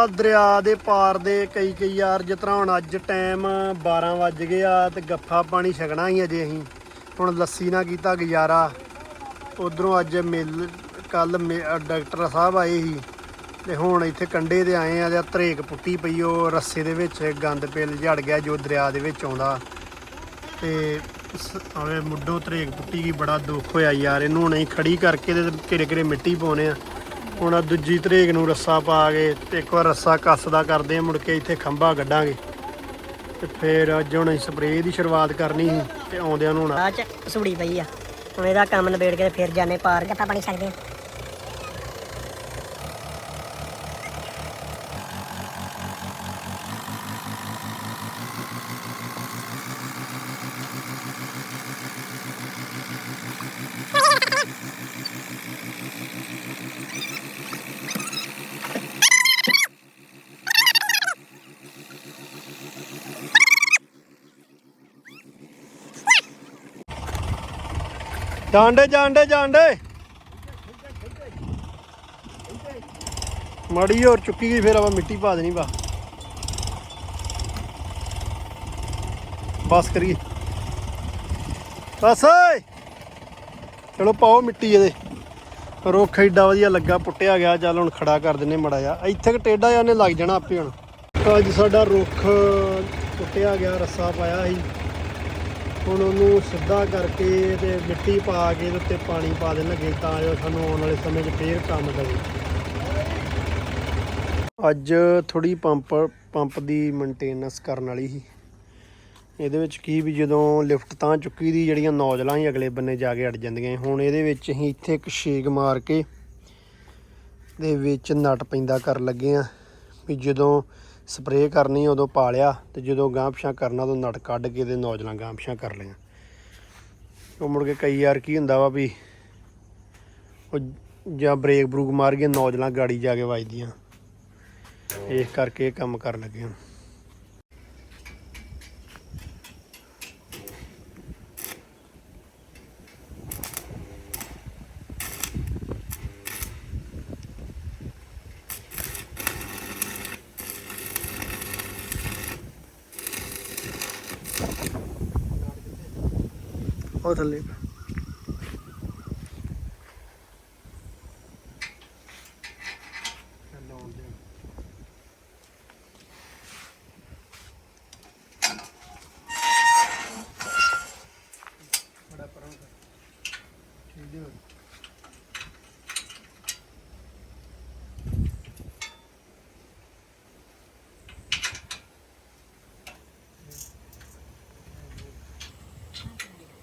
ਆ ਦਰਿਆ ਦੇ ਪਾਰ ਦੇ ਕਈ ਕਈ ਯਾਰ, ਜਿਸ ਤਰ੍ਹਾਂ ਹੁਣ ਅੱਜ ਟਾਈਮ 12 ਵੱਜ ਗਏ ਆ ਤੇ ਗੱਫਾ ਪਾਣੀ ਛਕਣਾ ਹੀ ਅਜੇ ਅਸੀਂ। ਹੁਣ ਲੱਸੀ ਨਾ ਕੀਤਾ ਗੁਜ਼ਾਰਾ। ਉਧਰੋਂ ਅੱਜ ਮੇਲ ਕੱਲ ਡਾਕਟਰ ਸਾਹਿਬ ਆਏ ਸੀ ਤੇ ਹੁਣ ਇੱਥੇ ਕੰਡੇ ਤੇ ਆਏ ਆ ਜਾਂ ਧਰੇਕ ਪੁੱਟੀ ਪਈ ਉਹ ਰੱਸੇ ਦੇ ਵਿੱਚ ਗੰਦ ਪੇਲ ਝੜ ਗਿਆ ਜੋ ਦਰਿਆ ਦੇ ਵਿੱਚ ਆਉਂਦਾ। ਤੇ ਸ- ਆਵੇ ਮੁੱਢੋਂ ਧਰੇਕ ਪੁੱਟੀ ਗਈ ਬੜਾ ਦੁੱਖ ਹੋਇਆ ਯਾਰ, ਇਹਨੂੰ ਹੁਣ ਅਸੀਂ ਖੜੀ ਕਰਕੇ ਤੇ ਘਿਰੇ ਘਿਰੇ ਮਿੱਟੀ ਪਾਉਨੇ ਆ। ਹੁਣ ਆਹ ਦੂਜੀ ਧਰੇਕ ਨੂੰ ਰੱਸਾ ਪਾ ਕੇ ਤੇ ਇੱਕ ਵਾਰ ਰੱਸਾ ਕੱਸਦਾ ਕਰਦੇ ਆ, ਮੁੜ ਕੇ ਇੱਥੇ ਖੰਭਾ ਕੱਢਾਂਗੇ। ਤੇ ਫੇਰ ਅੱਜ ਹੁਣ ਸਪਰੇਅ ਦੀ ਸ਼ੁਰੂਆਤ ਕਰਨੀ ਸੀ ਤੇ ਆਉਂਦਿਆਂ ਨੂੰ ਹੁਣ ਬਾਅਦ ਚ ਸੂੜੀ ਪਈ ਆ। ਹੁਣ ਇਹਦਾ ਕੰਮ ਨਿਬੇੜ ਕੇ ਤੇ ਜਾਣੇ ਪਾਰ ਗੱਪਾ ਪਾਣੀ ਛਕਦੇ ਆ। ਜਾਂਡੇ ਜਾਂਡੇ ਜਾਂਡੇ ਮੜੀ ਹੋਰ ਚੁੱਕੀ ਗਈ, ਫਿਰ ਆਪਾਂ ਮਿੱਟੀ ਪਾ ਦੇਣੀ ਬਾ ਬਸ ਕਰੀਏ। ਬਸ ਚਲੋ ਪਾਓ ਮਿੱਟੀ ਇਹਦੇ। ਰੁੱਖ ਏਡਾ ਵਧੀਆ ਲੱਗਾ, ਪੁੱਟਿਆ ਗਿਆ। ਚੱਲ ਹੁਣ ਖੜਾ ਕਰ ਦਿੰਨੇ ਮੜਾ ਜਾ ਇੱਥੇ ਕਿ ਟੇਡਾ ਜਾਂ ਉਹਨੇ ਲੱਗ ਜਾਣਾ ਆਪੇ ਹੁਣ। ਅੱਜ ਸਾਡਾ ਰੁੱਖ ਪੁੱਟਿਆ ਗਿਆ, ਰੱਸਾ ਪਾਇਆ ਸੀ। ਹੁਣ ਉਹਨੂੰ ਸਿੱਧਾ ਕਰਕੇ ਤੇ ਮਿੱਟੀ ਪਾ ਕੇ ਉੱਤੇ ਪਾਣੀ ਪਾ ਦੇਣ ਲੱਗੇ ਤਾਂ ਜੋ ਸਾਨੂੰ ਆਉਣ ਵਾਲੇ ਸਮੇਂ 'ਚ ਫੇਰ ਕੰਮ ਦੇਵੇ ਅੱਜ ਥੋੜੀ ਪੰਪ ਪੰਪ ਦੀ ਮੇਨਟੇਨੈਂਸ ਕਰਨ ਵਾਲੀ ਸੀ। ਇਹਦੇ ਵਿੱਚ ਕੀ ਵੀ ਜਦੋਂ ਲਿਫਟ ਤਾਂ ਚੁੱਕੀ ਦੀ, ਜਿਹੜੀਆਂ ਨੌਜਲਾਂ ਹੀ ਅਗਲੇ ਬੰਨੇ ਜਾ ਕੇ ਅੜ ਜਾਂਦੀਆਂ ਹੁਣ ਇਹਦੇ ਵਿੱਚ ਅਸੀਂ ਇੱਥੇ ਇੱਕ ਸ਼ੇਕ ਮਾਰ ਕੇ ਦੇ ਵਿੱਚ ਨਟ ਪੈਂਦਾ ਕਰਨ ਲੱਗੇ ਆ ਵੀ ਜਦੋਂ ਸਪਰੇਅ ਕਰਨੀ, ਉਦੋਂ ਪਾ ਲਿਆ ਤੇ ਜਦੋਂ ਗਾਂਹ ਪਿਛਾਂ ਕਰਨਾ ਉਦੋਂ ਨਟ ਕੱਢ ਕੇ ਤੇ ਨੌਜਲਾਂ ਗਾਂਹ ਪਿਛਾਂ ਕਰ ਲਿਆ ਉਹ ਮੁੜ ਕੇ ਕਈ ਵਾਰ ਕੀ ਹੁੰਦਾ ਵਾ ਵੀ ਉਹ ਜਾਂ ਬ੍ਰੇਕ ਬਰੂਕ ਮਾਰ ਕੇ ਨੌਜਲਾਂ ਗਾੜੀ ਜਾ ਕੇ ਵੱਜਦੀਆਂ। ਇਸ ਕਰਕੇ ਇਹ ਕੰਮ ਕਰਨ ਲੱਗੇ ਹਾਂ ਉਹ ਥੱਲੇ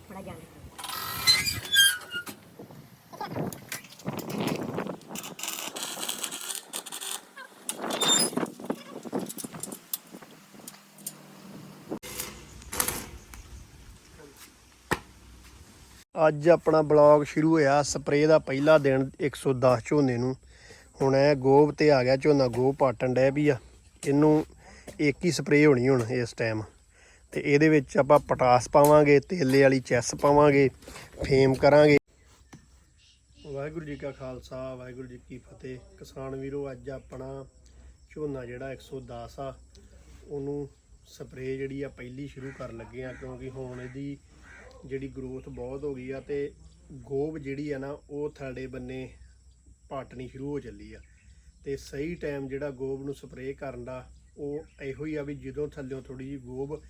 ਬੜਾ ਜਾਣੇ ਅੱਜ ਆਪਣਾ ਬਲੌਗ ਸ਼ੁਰੂ ਹੋਇਆ ਸਪਰੇਅ ਦਾ ਪਹਿਲਾ ਦਿਨ 110 ਝੋਨੇ ਨੂੰ। ਹੁਣ ਇਹ ਗੋਬ ਤੇ ਆ ਗਿਆ ਝੋਨਾ, ਗੋਬ ਪਾਟਣ ਡੈ ਵੀ ਆ। ਇਹਨੂੰ ਇੱਕ ਹੀ ਸਪਰੇਅ ਹੋਣੀ ਹੁਣ ਇਸ ਟਾਈਮ ਤੇ ਇਹਦੇ ਵਿੱਚ ਆਪਾਂ ਪਟਾਸ ਪਾਵਾਂਗੇ, ਤੇਲੇ ਵਾਲੀ ਚੈਸ ਪਾਵਾਂਗੇ, ਫੇਮ ਕਰਾਂਗੇ। ਵਾਹਿਗੁਰੂ ਜੀ ਕਾ ਖਾਲਸਾ, ਵਾਹਿਗੁਰੂ ਜੀ ਕੀ ਫਤਿਹ। ਕਿਸਾਨ ਵੀਰੋ, ਅੱਜ ਆਪਣਾ ਝੋਨਾ ਜਿਹੜਾ 110 ਆ, ਉਹਨੂੰ ਸਪਰੇਅ ਜਿਹੜੀ ਆ, ਪਹਿਲੀ ਸ਼ੁਰੂ ਕਰਨ ਲੱਗੇ ਆ, ਕਿਉਂਕਿ ਹੁਣ ਇਹਦੀ ਜਿਹੜੀ ਗਰੋਥ ਬਹੁਤ ਹੋ ਗਈ ਆ ਤੇ ਗੋਬ ਜਿਹੜੀ ਆ ਨਾ, ਉਹ ਥਾੜੇ ਬੰਨੇ ਪਾਟਣੀ ਸ਼ੁਰੂ ਹੋ ਚੱਲੀ ਆ। ਤੇ ਸਹੀ ਟਾਈਮ ਜਿਹੜਾ ਗੋਬ ਨੂੰ ਸਪਰੇਅ ਕਰਨ ਦਾ, ਉਹ ਇਹੋ ਹੀ ਆ ਵੀ ਜਦੋਂ ਥੱਲਿਓਂ ਥੋੜੀ ਜਿਹੀ ਗੋਬ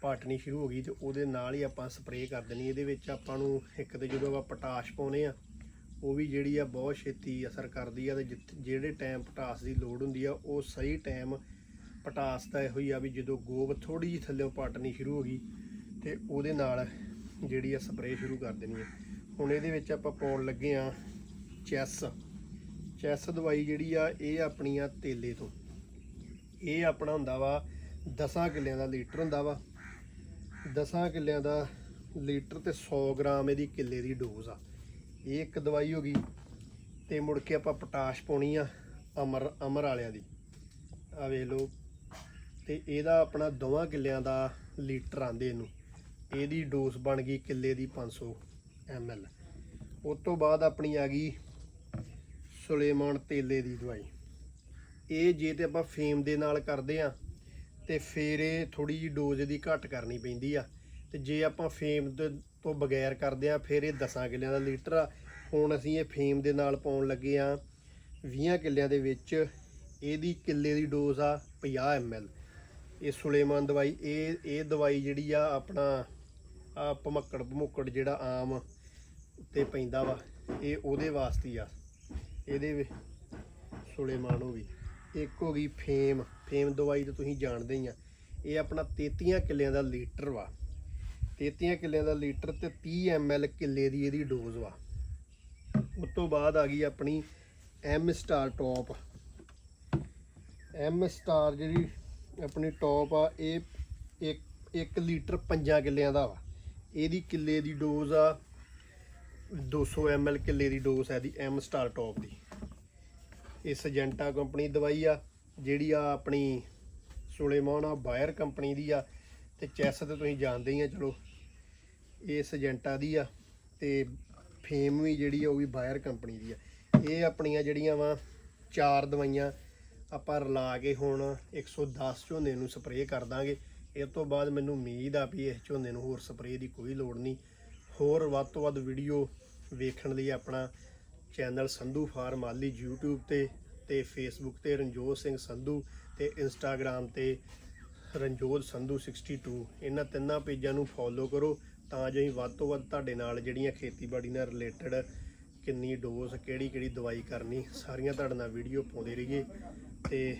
ਪਾਟਣੀ ਸ਼ੁਰੂ ਹੋ ਗਈ ਤੇ ਉਹਦੇ ਨਾਲ ਹੀ ਆਪਾਂ ਸਪਰੇਅ ਕਰ ਦੇਣੀ। ਇਹਦੇ ਵਿੱਚ ਆਪਾਂ ਨੂੰ ਇੱਕ ਤੇ ਜਦੋਂ ਆਪਾਂ ਪਟਾਸ਼ ਪਾਉਨੇ ਆ, ਉਹ ਵੀ ਜਿਹੜੀ ਆ ਬਹੁਤ ਛੇਤੀ ਅਸਰ ਕਰਦੀ ਆ ਤੇ ਜਿੱਥੇ- ਜਿਹੜੇ ਟਾਈਮ ਪਟਾਸ ਦੀ ਲੋੜ ਹੁੰਦੀ ਆ, ਉਹ ਸਹੀ ਟਾਈਮ ਪਟਾਸ ਦਾ ਇਹੋ ਹੀ ਆ ਵੀ ਜਦੋਂ ਗੋਬ ਥੋੜੀ ਜਿਹੀ ਥੱਲਿਓਂ ਪਾਟਣੀ ਸ਼ੁਰੂ ਹੋ ਗਈ ਤੇ ਉਹਦੇ ਨਾਲ ਜਿਹੜੀ ਆ ਸਪਰੇਅ ਸ਼ੁਰੂ ਕਰ ਦੇਣੀ ਆ। ਹੁਣ ਇਹਦੇ ਵਿੱਚ ਆਪਾਂ ਪਾਉਣ ਲੱਗੇ ਆ ਚੈਸ। ਚੈਸ ਦਵਾਈ ਜਿਹੜੀ ਆ, ਇਹ ਆਪਣੀ ਆ ਤੇਲੇ ਤੋਂ। ਇਹ ਆਪਣਾ ਹੁੰਦਾ ਵਾ 10 ਕਿੱਲਿਆਂ ਦਾ ਲੀਟਰ ਹੁੰਦਾ ਵਾ। 10 ਕਿੱਲਿਆਂ ਦਾ ਲੀਟਰ ਤੇ 100 ਗ੍ਰਾਮ ਇਹਦੀ ਕਿੱਲੇ ਦੀ ਡੋਜ਼ ਆ। ਇਹ ਇੱਕ ਦਵਾਈ ਹੋ ਗਈ, ਤੇ ਮੁੜ ਕੇ ਆਪਾਂ ਪੋਟਾਸ਼ ਪਾਉਣੀ ਆ, ਅਮਰ ਅਮਰ ਵਾਲਿਆਂ ਦੀ। ਆ ਵੇਖ ਲਓ, ਤੇ ਇਹਦਾ ਆਪਣਾ ਦੋਵਾਂ ਕਿੱਲਿਆਂ ਦਾ ਲੀਟਰ ਆਂਦੇ ਇਹਨੂੰ। ਇਹਦੀ ਡੋਜ਼ ਬਣ ਗਈ ਕਿੱਲੇ ਦੀ 500 ml ਉਸ ਤੋਂ ਬਾਅਦ ਆਪਣੀ ਆ ਗਈ ਸੁਲੇਮਾਨ ਤੇਲੇ ਦੀ ਦਵਾਈ। ਇਹ ਜੇ ਤੇ ਆਪਾਂ ਫੇਮ ਦੇ ਨਾਲ ਕਰਦੇ ਆ ਤੇ ਫਿਰ ਇਹ ਥੋੜੀ ਜੀ ਡੋਜ਼ ਦੀ ਘੱਟ ਕਰਨੀ ਪੈਂਦੀ ਆ। ਤੇ ਜੇ ਆਪਾਂ ਫੇਮ ਦੇ ਤੋਂ ਬਗੈਰ ਕਰਦੇ ਆ ਫਿਰ ਇਹ 10 ਕਿੱਲਿਆਂ ਦਾ ਲੀਟਰ ਆ। ਹੁਣ ਅਸੀਂ ਇਹ ਫੇਮ ਦੇ ਨਾਲ ਪਾਉਣ ਲੱਗੇ ਆ 20 ਕਿੱਲਿਆਂ ਦੇ ਵਿੱਚ। ਇਹਦੀ ਕਿੱਲੇ ਦੀ ਡੋਜ਼ ਆ 50 ml ਇਹ ਸੁਲੇਮਾਨ ਦਵਾਈ, ਇਹ ਇਹ ਦਵਾਈ ਜਿਹੜੀ ਆ ਆਪਣਾ, ਆ ਭਮੱਕੜ ਭਮੁੱਕੜ ਜਿਹੜਾ ਆਮ ਉੱਤੇ ਪੈਂਦਾ ਵਾ, ਇਹ ਉਹਦੇ ਵਾਸਤੇ ਆ। ਇਹਦੇ ਵਿੱਚ ਸੁਲੇਮਾਨ ਹੋ ਗਈ ਇੱਕ ਹੋ ਗਈ ਫੇਮ ਫੇਮ ਦਵਾਈ ਤਾਂ ਤੁਸੀਂ ਜਾਣਦੇ ਹੀ ਆ। ਇਹ ਆਪਣਾ 33 ਕਿੱਲਿਆਂ ਦਾ ਲੀਟਰ ਵਾ। 33 ਕਿੱਲਿਆਂ ਦਾ ਲੀਟਰ ਤੇ 30 ml ਕਿੱਲੇ ਦੀ ਇਹਦੀ ਡੋਜ਼ ਵਾ। ਉਸ ਤੋਂ ਬਾਅਦ ਆ ਗਈ ਆਪਣੀ M star top. M star ਜਿਹੜੀ ਆਪਣੀ ਟੌਪ ਆ, ਇਹ ਇੱਕ 1 ਲੀਟਰ 5 ਕਿੱਲਿਆਂ ਦਾ ਵਾ। ਇਹਦੀ ਕਿੱਲੇ ਦੀ ਡੋਜ਼ ਆ 200 ml ਕਿੱਲੇ ਦੀ ਡੋਜ਼ ਹੈ ਦੀ ਐਮ ਸਟਾਰ ਟੌਪ ਦੀ। ਇਹ ਸਜੈਂਟਾ ਕੰਪਨੀ ਦਵਾਈ ਆ, ਜਿਹੜੀ ਆ ਆਪਣੀ ਸੁਲੇਮਾਨ ਆ ਬਾਇਰ ਕੰਪਨੀ ਦੀ ਆ, ਤੇ ਚੈਸ ਤੇ ਤੁਸੀਂ ਜਾਣਦੇ ਹੀ ਆ, ਚਲੋ। ਇਹ ਸਜੈਂਟਾ ਦੀ ਆ, ਤੇ ਫੇਮ ਵੀ ਜਿਹੜੀ ਆ ਉਹ ਵੀ ਬਾਇਰ ਕੰਪਨੀ ਦੀ ਆ। ਇਹ ਆਪਣੀਆਂ ਜਿਹੜੀਆਂ ਵਾ, ਚਾਰ ਦਵਾਈਆਂ ਆਪਾਂ ਰਲਾ ਕੇ ਹੁਣ 110 ਝੋਨੇ ਨੂੰ ਸਪਰੇਅ ਕਰ ਦਾਂਗੇ। ਇਹ ਤੋਂ ਬਾਅਦ ਮੈਨੂੰ ਉਮੀਦ ਆ ਵੀ ਇਸ ਝੋਨੇ ਨੂੰ ਹੋਰ ਸਪਰੇਅ ਦੀ ਕੋਈ ਲੋੜ ਨਹੀਂ। ਹੋਰ ਵੱਧ ਤੋਂ ਵੱਧ ਵੀਡੀਓ ਵੇਖਣ ਲਈ ਆਪਣਾ ਚੈਨਲ ਸੰਧੂ ਫਾਰਮ ਆਲੀ YouTube ਤੇ ਤੇ Facebook ਤੇ ਰਣਜੋਤ ਸਿੰਘ ਸੰਧੂ ਤੇ Instagram ਤੇ ਰਣਜੋਤ ਸੰਧੂ 62 ਇਹਨਾਂ ਤਿੰਨਾਂ ਪੇਜਾਂ ਨੂੰ ਫੋਲੋ ਕਰੋ ਤਾਂ ਜੋ ਅਸੀਂ ਵੱਧ ਤੋਂ ਵੱਧ ਤੁਹਾਡੇ ਨਾਲ ਜਿਹੜੀਆਂ ਖੇਤੀਬਾੜੀ ਨਾਲ ਰਿਲੇਟਡ ਕਿੰਨੀ ਡੋਜ਼ ਕਿਹੜੀ ਕਿਹੜੀ ਦਵਾਈ ਕਰਨੀ, ਸਾਰੀਆਂ ਤੁਹਾਡੇ ਨਾਲ ਵੀਡੀਓ ਪਾਉਂਦੇ ਰਹੀਏ। ਤੇ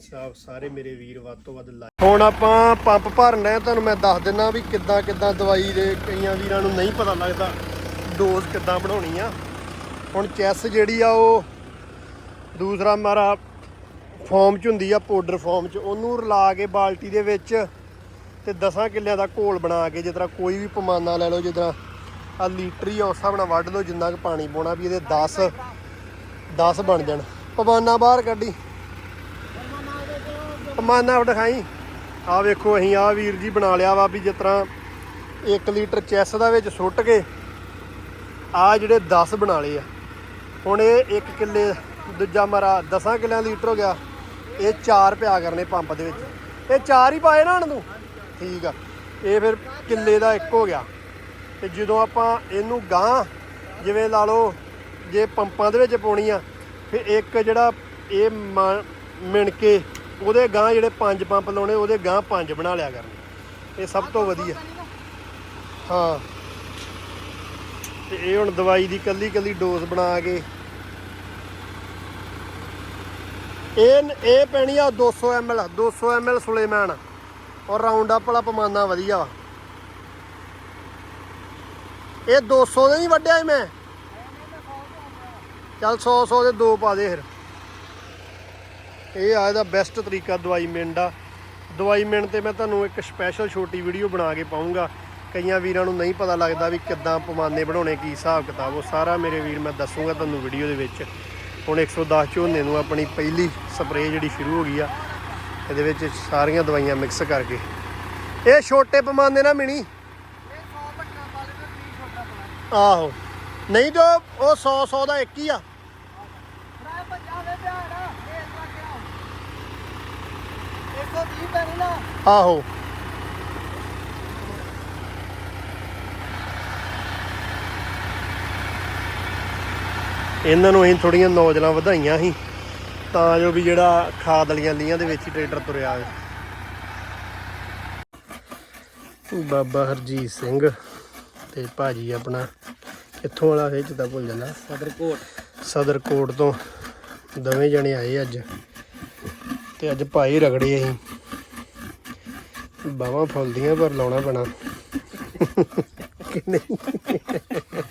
ਸਭ ਸਾਰੇ ਮੇਰੇ ਵੀਰ ਵੱਧ ਤੋਂ ਵੱਧ ਲਾਈਕ ਹੁਣ ਆਪਾਂ ਪੰਪ ਭਰਨਾ ਹੈ, ਤੁਹਾਨੂੰ ਮੈਂ ਦੱਸ ਦਿੰਦਾ ਵੀ ਕਿੱਦਾਂ ਕਿੱਦਾਂ ਦਵਾਈ ਦੇ ਕਈਆਂ ਵੀਰਾਂ ਨੂੰ ਨਹੀਂ ਪਤਾ ਲੱਗਦਾ ਡੋਜ਼ ਕਿੱਦਾਂ ਬਣਾਉਣੀ ਆ। ਹੁਣ ਚੈਸ ਜਿਹੜੀ ਆ ਉਹ ਦੂਸਰਾ ਮਾਰਾ ਫਾਰਮ ਚ ਹੁੰਦੀ ਆ ਪਾਊਡਰ ਫਾਰਮ ਚ। ਉਹਨੂੰ ਰਲਾ ਕੇ ਬਾਲਟੀ ਦੇ ਵਿੱਚ ਤੇ 10 ਕਿੱਲਿਆਂ ਦਾ ਘੋਲ ਬਣਾ ਕੇ ਜਿਸ ਤਰ੍ਹਾਂ ਕੋਈ ਵੀ ਪਮਾਨਾ ਲੈ ਲਓ, ਜਿਸ ਤਰ੍ਹਾਂ ਆ ਲੀਟਰ ਹੀ ਆ, ਉਸ ਹਿਸਾਬ ਨਾਲ ਵੱਢ ਲਓ, ਜਿੰਨਾ ਕੁ ਪਾਣੀ ਪਾਉਣਾ ਵੀ ਇਹਦੇ 10 10 ਬਣ ਜਾਣ। ਪਮਾਨਾ ਬਾਹਰ ਕੱਢੀ। ਪਮਾਨਾ ਦਿਖਾਈ। ਆ ਵੇਖੋ, ਅਸੀਂ ਆ ਵੀਰ ਜੀ ਬਣਾ ਲਿਆ ਵਾ ਵੀ ਜਿਸ ਤਰ੍ਹਾਂ 1 ਲੀਟਰ ਚੈਸ ਦਾ ਵਿੱਚ ਸੁੱਟ ਕੇ ਆ ਜਿਹੜੇ 10 ਬਣਾ ਲਏ ਆ। ਹੁਣ ਇਹ 1 ਕਿੱਲੇ, ਦੂਜਾ ਮਰਾ 10 ਕਿੱਲਿਆਂ ਲੀਟਰ ਹੋ ਗਿਆ। ਇਹ 4 ਪਿਆ ਕਰਨੇ ਪੰਪ ਦੇ ਵਿੱਚ। ਇਹ 4 ਹੀ ਪਾਏ ਨਾ ਹਣ ਨੂੰ ਠੀਕ ਆ। ਇਹ ਫਿਰ ਕਿੱਲੇ ਦਾ ਇੱਕ ਹੋ ਗਿਆ। ਤੇ ਜਦੋਂ ਆਪਾਂ ਇਹਨੂੰ ਗਾਂ ਜਿਵੇਂ ਲਾ ਲਓ, ਜੇ ਪੰਪਾਂ ਦੇ ਵਿੱਚ ਪਾਉਣੀ ਆ, ਫਿਰ ਇੱਕ ਜਿਹੜਾ ਇਹ ਮ- ਮਿਣ ਕੇ ਉਹਦੇ ਗਾਂ ਜਿਹੜੇ ਪੰਜ ਪੰਪ ਲਾਉਣੇ, ਉਹਦੇ ਗਾਂ ਪੰਜ ਬਣਾ ਲਿਆ ਕਰਨੇ। ਇਹ ਸਭ ਤੋਂ ਵਧੀਆ। ਹਾਂ। ਤੇ ਇਹ ਹੁਣ ਦਵਾਈ ਦੀ ਕੱਲੀ ਕੱਲੀ ਡੋਜ਼ ਬਣਾ ਕੇ। ਇਹ ਇਹ ਪੈਣੀ ਆ 200 ml 200 ml ਸੁਲੇਮਾਨ ਔਰ ਰਾਉਂਡ ਅਪ ਵਾਲਾ ਪਮਾਨਾ ਵਧੀਆ। ਵਾ ਇਹ 200 ਦੇ ਨਹੀਂ ਵੱਢਿਆ ਮੈਂ। ਚੱਲ 100 100 ਦੇ ਦੋ ਪਾ ਦੇ ਫਿਰ। ਇਹ ਆ ਇਹਦਾ ਬੈਸਟ ਤਰੀਕਾ ਦਵਾਈ ਮਿਣ ਦਾ। ਦਵਾਈ ਮਿਣ ਤੇ ਮੈਂ ਤੁਹਾਨੂੰ ਇੱਕ ਸਪੈਸ਼ਲ ਛੋਟੀ ਵੀਡੀਓ ਬਣਾ ਕੇ ਪਾਉਂਗਾ ਕਈਆਂ ਵੀਰਾਂ ਨੂੰ ਨਹੀਂ ਪਤਾ ਲੱਗਦਾ ਵੀ ਕਿੱਦਾਂ ਪਮਾਨੇ ਬਣਾਉਣੇ ਕੀ ਹਿਸਾਬ ਕਿਤਾਬ। ਉਹ ਸਾਰਾ ਮੇਰੇ ਵੀਰ ਮੈਂ ਦੱਸੂਗਾ ਤੁਹਾਨੂੰ ਵੀਡੀਓ ਦੇ ਵਿੱਚ। ਹੁਣ 110 ਝੋਨੇ ਨੂੰ ਆਪਣੀ ਪਹਿਲੀ ਸਪਰੇਅ ਜਿਹੜੀ ਸ਼ੁਰੂ ਹੋ ਗਈ ਆ ਇਹਦੇ ਵਿੱਚ ਸਾਰੀਆਂ ਦਵਾਈਆਂ ਮਿਕਸ ਕਰਕੇ। ਇਹ ਛੋਟੇ ਪਮਾਨੇ ਨਾ ਮਿਣੀ। ਆਹੋ। ਨਹੀਂ ਜੋ ਉਹ 100 100 ਦਾ ਇੱਕ ਹੀ ਆ। ਆਹੋ। ਇਹਨਾਂ ਨੂੰ ਅਸੀਂ ਥੋੜੀਆਂ ਨੌਜਲਾਂ ਵਧਾਈਆਂ ਸੀ ਤਾਂ ਜੋ ਵੀ ਜਿਹੜਾ ਖਾਦ ਵਾਲੀਆਂ ਲੀਆਂ ਦੇ ਵਿੱਚ ਹੀ ਟਰੈਕਟਰ ਤੁਰਿਆ ਆਵੇ ਬਾਬਾ ਹਰਜੀਤ ਸਿੰਘ ਤੇ ਭਾਜੀ ਆਪਣਾ ਕਿੱਥੋਂ ਵਾਲਾ ਇਹ ਚ ਤਾਂ ਭੁੱਲ ਜਾਂਦਾ। ਸਦਰਕੋਟ ਸਦਰ ਕੋਟ ਤੋਂ ਦੋਵੇਂ ਜਣੇ ਆਏ ਅੱਜ। ਤੇ ਅੱਜ ਭਾਈ ਰਗੜੇ ਅਸੀਂ। ਬਾਹਾਂ ਫੁੱਲਦੀਆਂ ਪਰ ਲਾਉਣਾ ਪੈਣਾ। ਨਹੀਂ